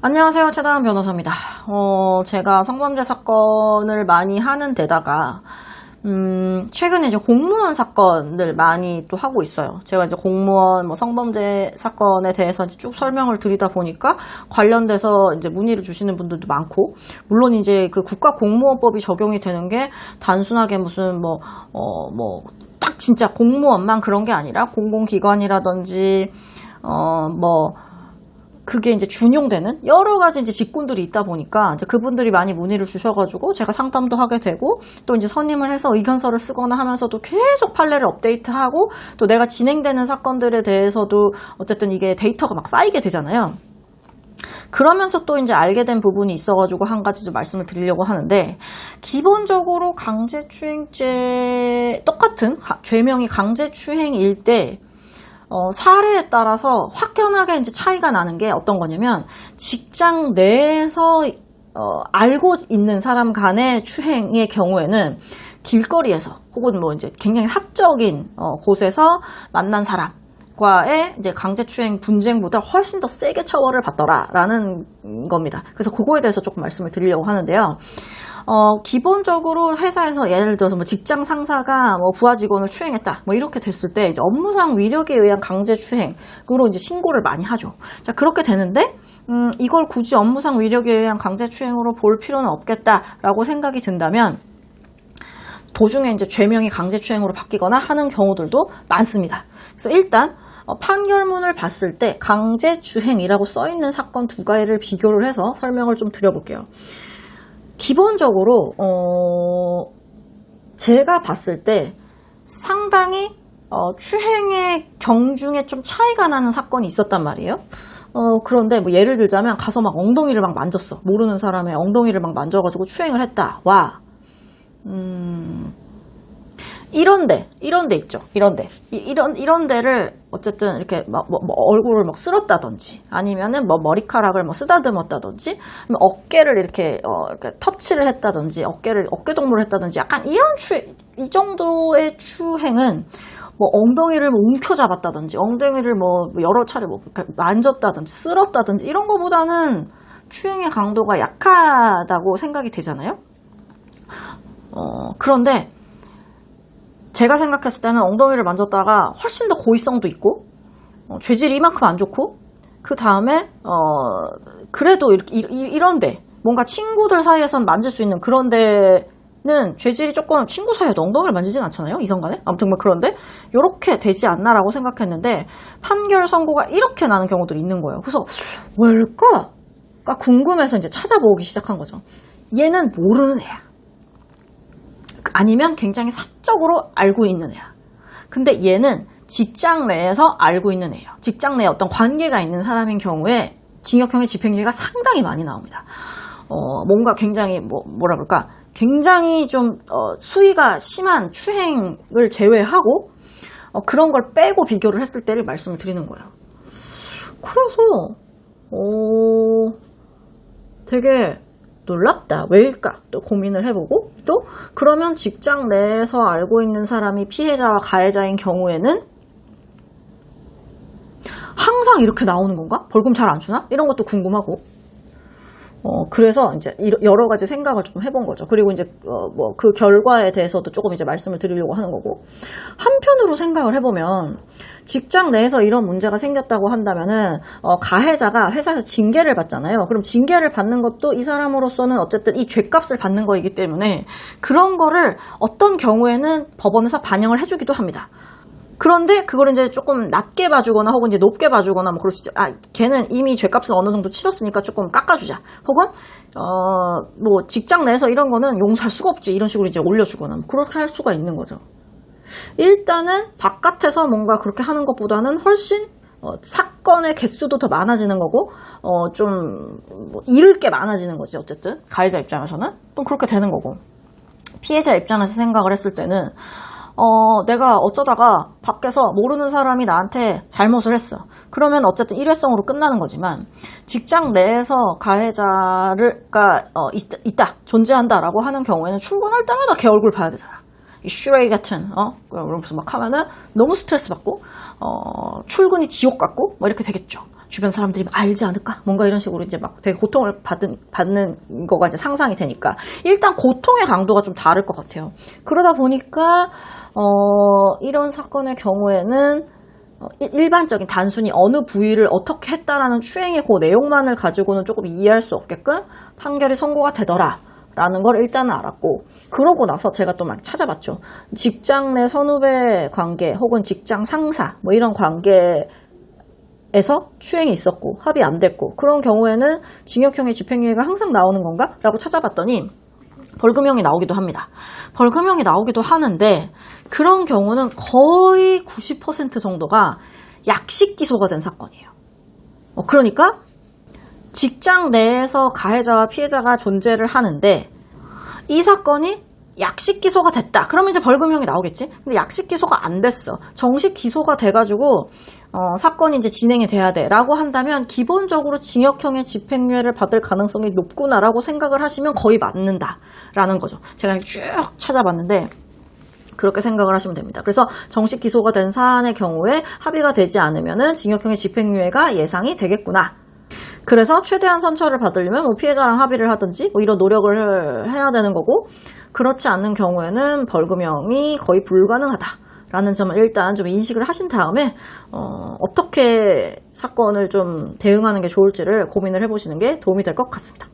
안녕하세요. 최다은 변호사입니다. 어, 제가 성범죄 사건을 많이 하는 데다가, 음, 최근에 이제 공무원 사건들 많이 또 하고 있어요. 제가 이제 공무원 뭐 성범죄 사건에 대해서 이제 쭉 설명을 드리다 보니까 관련돼서 이제 문의를 주시는 분들도 많고, 물론 이제 그 국가공무원법이 적용이 되는 게 단순하게 무슨 뭐, 어, 뭐, 딱 진짜 공무원만 그런 게 아니라 공공기관이라든지, 어, 뭐, 그게 이제 준용되는 여러 가지 이제 직군들이 있다 보니까 이제 그분들이 많이 문의를 주셔가지고 제가 상담도 하게 되고 또 이제 선임을 해서 의견서를 쓰거나 하면서도 계속 판례를 업데이트하고 또 내가 진행되는 사건들에 대해서도 어쨌든 이게 데이터가 막 쌓이게 되잖아요. 그러면서 또 이제 알게 된 부분이 있어가지고 한 가지 좀 말씀을 드리려고 하는데 기본적으로 강제추행죄 똑같은 가- 죄명이 강제추행일 때 어, 사례에 따라서 확연하게 이제 차이가 나는 게 어떤 거냐면 직장 내에서 어, 알고 있는 사람 간의 추행의 경우에는 길거리에서 혹은 뭐 이제 굉장히 사적인 어, 곳에서 만난 사람. 과의 이제 강제추행 분쟁보다 훨씬 더 세게 처벌을 받더라라는 겁니다. 그래서 그거에 대해서 조금 말씀을 드리려고 하는데요. 어, 기본적으로 회사에서 예를 들어서 뭐 직장 상사가 뭐 부하 직원을 추행했다. 뭐 이렇게 됐을 때 이제 업무상 위력에 의한 강제 추행으로 이제 신고를 많이 하죠. 자, 그렇게 되는데 음, 이걸 굳이 업무상 위력에 의한 강제 추행으로 볼 필요는 없겠다라고 생각이 든다면 도중에 이제 죄명이 강제 추행으로 바뀌거나 하는 경우들도 많습니다. 그래서 일단 어, 판결문을 봤을 때 강제추행이라고 써 있는 사건 두 가지를 비교를 해서 설명을 좀 드려볼게요. 기본적으로 어, 제가 봤을 때 상당히 어, 추행의 경중에 좀 차이가 나는 사건이 있었단 말이에요. 어, 그런데 뭐 예를 들자면 가서 막 엉덩이를 막 만졌어. 모르는 사람의 엉덩이를 막 만져가지고 추행을 했다. 와. 음, 이런데, 이런데 있죠. 이런데. 이, 런 이런 데를 어쨌든 이렇게 막, 뭐, 뭐 얼굴을 막 쓸었다든지 아니면은 뭐 머리카락을 뭐 쓰다듬었다든지 아니면 어깨를 이렇게, 어, 이렇게 터치를 했다든지 어깨를, 어깨 동무를 했다든지 약간 이런 추, 이 정도의 추행은 뭐 엉덩이를 뭐 움켜잡았다든지 엉덩이를 뭐 여러 차례 뭐 만졌다든지 쓸었다든지 이런 거보다는 추행의 강도가 약하다고 생각이 되잖아요. 어, 그런데 제가 생각했을 때는 엉덩이를 만졌다가 훨씬 더 고의성도 있고 어, 죄질이 이만큼 안 좋고 그 다음에 어, 그래도 이렇게 이런데 뭔가 친구들 사이에선 만질 수 있는 그런 데는 죄질이 조금 친구 사이에도 엉덩이를 만지진 않잖아요 이성간에? 아무튼 뭐 그런데 이렇게 되지 않나라고 생각했는데 판결 선고가 이렇게 나는 경우들이 있는 거예요. 그래서 왜일까?가 궁금해서 이제 찾아보기 시작한 거죠. 얘는 모르는 애야 아니면 굉장히 사적으로 알고 있는 애야. 근데 얘는 직장 내에서 알고 있는 애예요. 직장 내에 어떤 관계가 있는 사람인 경우에 징역형의 집행유예가 상당히 많이 나옵니다. 어, 뭔가 굉장히 뭐 뭐라 그럴까? 굉장히 좀 어, 수위가 심한 추행을 제외하고 어, 그런 걸 빼고 비교를 했을 때를 말씀을 드리는 거예요. 그래서 어, 되게 놀랍다. 왜일까? 또 고민을 해보고 또 그러면 직장 내에서 알고 있는 사람이 피해자와 가해자인 경우에는 항상 이렇게 나오는 건가? 벌금 잘 안 주나? 이런 것도 궁금하고. 어, 그래서 이제 여러 가지 생각을 조금 해본 거죠. 그리고 이제, 어, 뭐, 그 결과에 대해서도 조금 이제 말씀을 드리려고 하는 거고. 한편으로 생각을 해보면, 직장 내에서 이런 문제가 생겼다고 한다면은, 어, 가해자가 회사에서 징계를 받잖아요. 그럼 징계를 받는 것도 이 사람으로서는 어쨌든 이 죄값을 받는 거이기 때문에, 그런 거를 어떤 경우에는 법원에서 반영을 해주기도 합니다. 그런데 그걸 이제 조금 낮게 봐주거나 혹은 이제 높게 봐주거나 뭐 그럴 수 있죠. 아, 걔는 이미 죄값을 어느 정도 치렀으니까 조금 깎아주자. 혹은, 어, 뭐 직장 내에서 이런 거는 용서할 수가 없지. 이런 식으로 이제 올려주거나 뭐 그렇게 할 수가 있는 거죠. 일단은 바깥에서 뭔가 그렇게 하는 것보다는 훨씬 어, 사건의 개수도 더 많아지는 거고, 어, 좀, 뭐 잃을 게 많아지는 거지, 어쨌든. 가해자 입장에서는. 또 그렇게 되는 거고. 피해자 입장에서 생각을 했을 때는 어, 내가 어쩌다가 밖에서 모르는 사람이 나한테 잘못을 했어. 그러면 어쨌든 일회성으로 끝나는 거지만 직장 내에서 가해자를가 어, 있, 있다, 존재한다라고 하는 경우에는 출근할 때마다 걔 얼굴 봐야 되잖아. 이 슈레이 같은 어 그러면서 막 하면은 너무 스트레스 받고 어 출근이 지옥 같고 뭐 이렇게 되겠죠. 주변 사람들이 알지 않을까? 뭔가 이런 식으로 이제 막 되게 고통을 받은, 받는 거가 이제 상상이 되니까 일단 고통의 강도가 좀 다를 것 같아요. 그러다 보니까 어, 이런 사건의 경우에는 어, 일- 일반적인 단순히 어느 부위를 어떻게 했다라는 추행의 그 내용만을 가지고는 조금 이해할 수 없게끔 판결이 선고가 되더라. 라는 걸 일단은 알았고 그러고 나서 제가 또 막 찾아봤죠. 직장 내 선후배 관계 혹은 직장 상사 뭐 이런 관계 에서 추행이 있었고 합의 안 됐고 그런 경우에는 징역형의 집행유예가 항상 나오는 건가? 라고 찾아봤더니 벌금형이 나오기도 합니다. 벌금형이 나오기도 하는데 그런 경우는 거의 90% 정도가 약식 기소가 된 사건이에요. 어, 그러니까 직장 내에서 가해자와 피해자가 존재를 하는데 이 사건이 약식 기소가 됐다. 그러면 이제 벌금형이 나오겠지? 근데 약식 기소가 안 됐어. 정식 기소가 돼가지고 어, 사건이 이제 진행이 돼야 돼. 라고 한다면 기본적으로 징역형의 집행유예를 받을 가능성이 높구나라고 생각을 하시면 거의 맞는다. 라는 거죠. 제가 쭉 찾아봤는데 그렇게 생각을 하시면 됩니다. 그래서 정식 기소가 된 사안의 경우에 합의가 되지 않으면은 징역형의 집행유예가 예상이 되겠구나. 그래서 최대한 선처를 받으려면 뭐 피해자랑 합의를 하든지 뭐 이런 노력을 해야 되는 거고 그렇지 않는 경우에는 벌금형이 거의 불가능하다 라는 점을 일단 좀 인식을 하신 다음에 어, 어떻게 사건을 좀 대응하는 게 좋을지를 고민을 해보시는 게 도움이 될 것 같습니다.